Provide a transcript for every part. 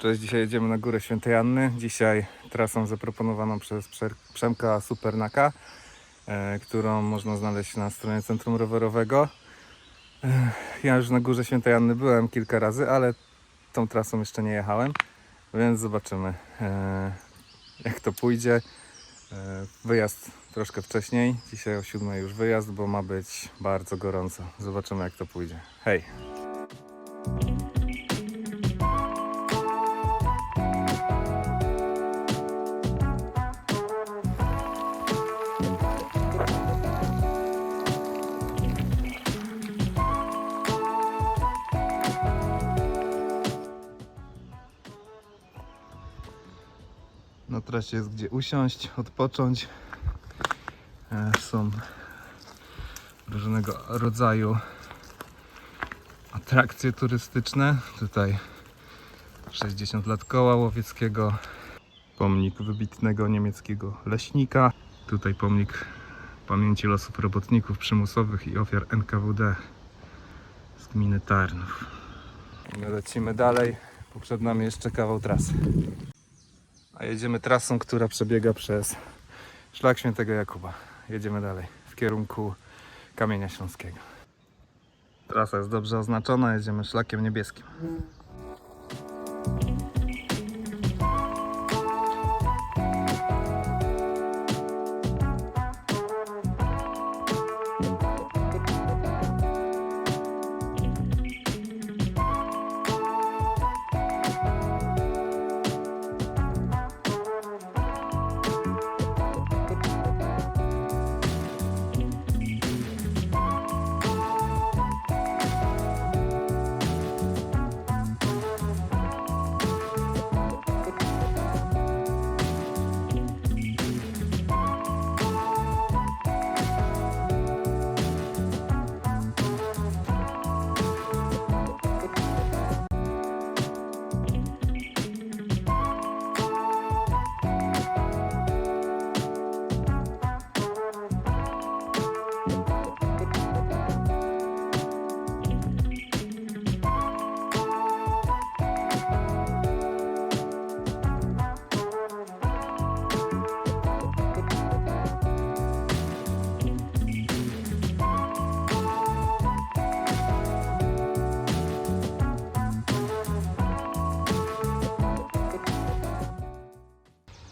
Cześć, dzisiaj jedziemy na Górę Świętej Anny. Dzisiaj trasą zaproponowaną przez Prze- Przemka Supernaka, e, którą można znaleźć na stronie Centrum Rowerowego. E, ja już na Górze Świętej Anny byłem kilka razy, ale tą trasą jeszcze nie jechałem, więc zobaczymy e, jak to pójdzie. Wyjazd troszkę wcześniej, dzisiaj o 7 już wyjazd, bo ma być bardzo gorąco. Zobaczymy jak to pójdzie. Hej! Trasie jest gdzie usiąść, odpocząć. E, Są różnego rodzaju atrakcje turystyczne. Tutaj 60 lat koła łowieckiego, pomnik wybitnego niemieckiego leśnika. Tutaj pomnik pamięci losów robotników przymusowych i ofiar NKWD z gminy Tarnów. My lecimy dalej, bo przed nami jeszcze kawał trasy. A jedziemy trasą, która przebiega przez szlak świętego Jakuba. Jedziemy dalej w kierunku Kamienia Śląskiego. Trasa jest dobrze oznaczona, jedziemy szlakiem niebieskim.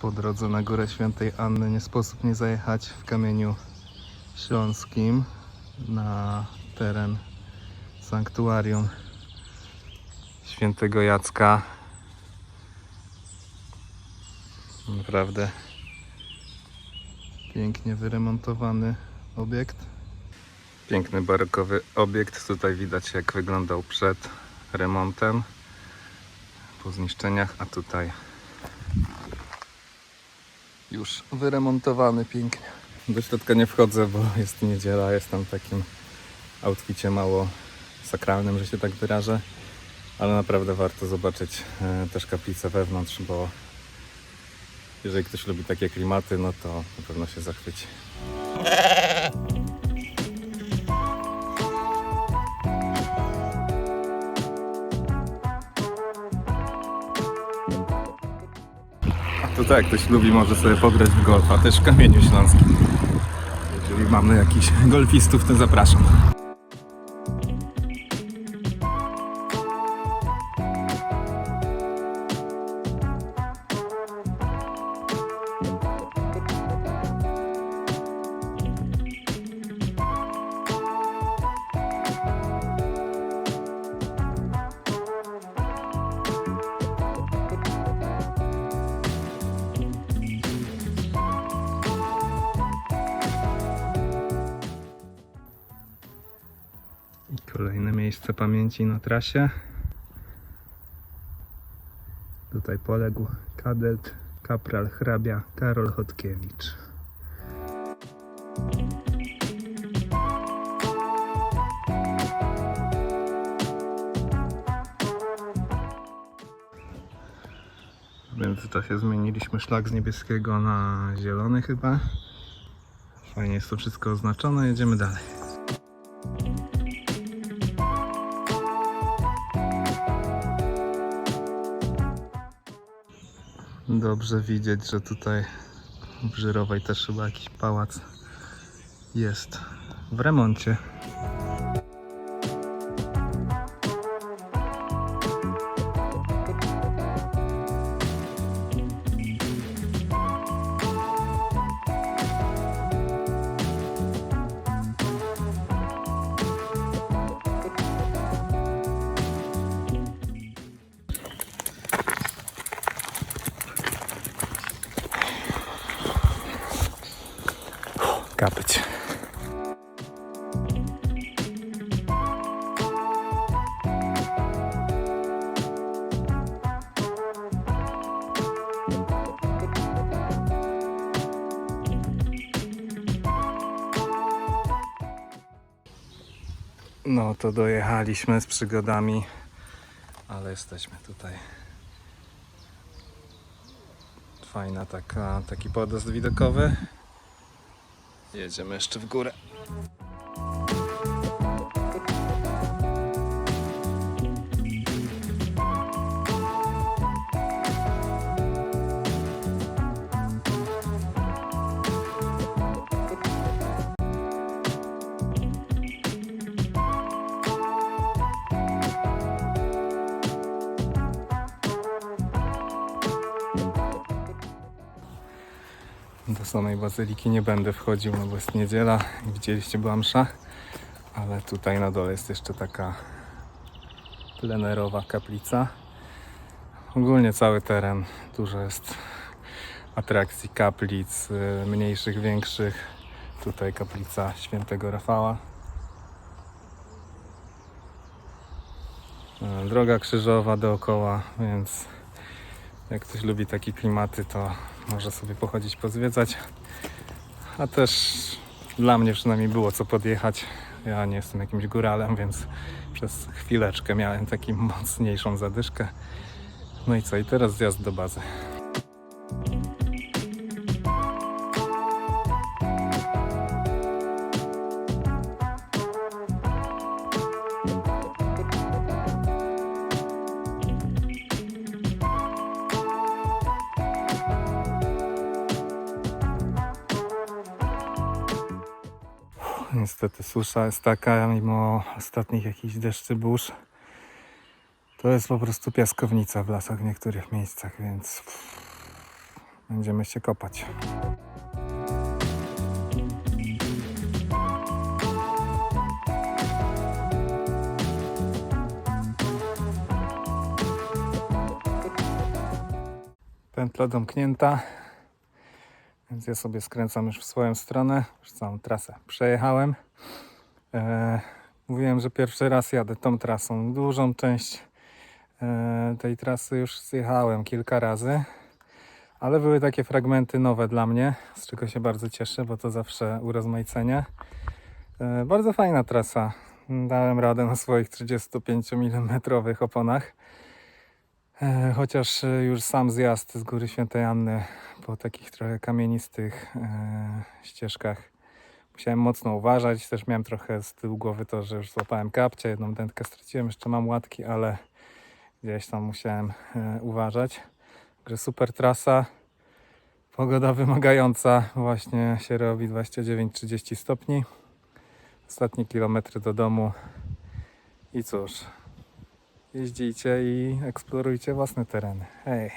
Po drodze na Górę Świętej Anny nie sposób nie zajechać w Kamieniu Śląskim na teren sanktuarium Świętego Jacka. Naprawdę pięknie wyremontowany obiekt. Piękny barokowy obiekt. Tutaj widać jak wyglądał przed remontem po zniszczeniach, a tutaj już wyremontowany pięknie. Do środka nie wchodzę, bo jest niedziela, jestem w takim outficie mało sakralnym, że się tak wyrażę, ale naprawdę warto zobaczyć e, też kaplicę wewnątrz, bo jeżeli ktoś lubi takie klimaty, no to na pewno się zachwyci. Tutaj jak ktoś lubi, może sobie pograć w golfa, też w Kamieniu Śląskim. Jeżeli mamy jakichś golfistów, to zapraszam. Kolejne miejsce pamięci na trasie. Tutaj poległ kadet kapral hrabia Karol Chodkiewicz. W międzyczasie zmieniliśmy szlak z niebieskiego na zielony chyba. Fajnie jest to wszystko oznaczone, jedziemy dalej. Dobrze widzieć, że tutaj w Żyrowej też chyba jakiś pałac jest w remoncie. Kapeć. No to dojechaliśmy z przygodami, ale jesteśmy tutaj. Fajna taka, taki podjazd widokowy. Jedziemy jeszcze w górę. Samej bazyliki nie będę wchodził, no bo jest niedziela. Widzieliście, była msza. Ale tutaj na dole jest jeszcze taka plenerowa kaplica. Ogólnie cały teren, dużo jest atrakcji, kaplic, y, mniejszych, większych. Tutaj kaplica świętego Rafała. Y, Droga krzyżowa dookoła, więc jak ktoś lubi takie klimaty, to może sobie pochodzić, pozwiedzać. A też dla mnie przynajmniej było co podjechać. Ja nie jestem jakimś góralem, więc przez chwileczkę miałem taką mocniejszą zadyszkę. No i co, i teraz zjazd do bazy. Niestety susza jest taka, mimo ostatnich jakichś deszczy burz. To jest po prostu piaskownica w lasach w niektórych miejscach, więc będziemy się kopać. Pętla domknięta, więc ja sobie skręcam już w swoją stronę. Już całą trasę przejechałem. E, mówiłem, że pierwszy raz jadę tą trasą. Dużą część e, tej trasy już zjechałem kilka razy, ale były takie fragmenty nowe dla mnie, z czego się bardzo cieszę, bo to zawsze urozmaicenie. E, bardzo fajna trasa. Dałem radę na swoich 35 mm oponach. E, Chociaż e, już sam zjazd z Góry Świętej Anny po takich trochę kamienistych e, ścieżkach musiałem mocno uważać. Też miałem trochę z tyłu głowy to, że już złapałem kapcie, jedną dętkę straciłem, jeszcze mam łatki, ale gdzieś tam musiałem uważać. Także super trasa. Pogoda wymagająca. Właśnie się robi 29-30 stopni. Ostatnie kilometry do domu. I cóż, jeździcie i eksplorujcie własne tereny. Hej!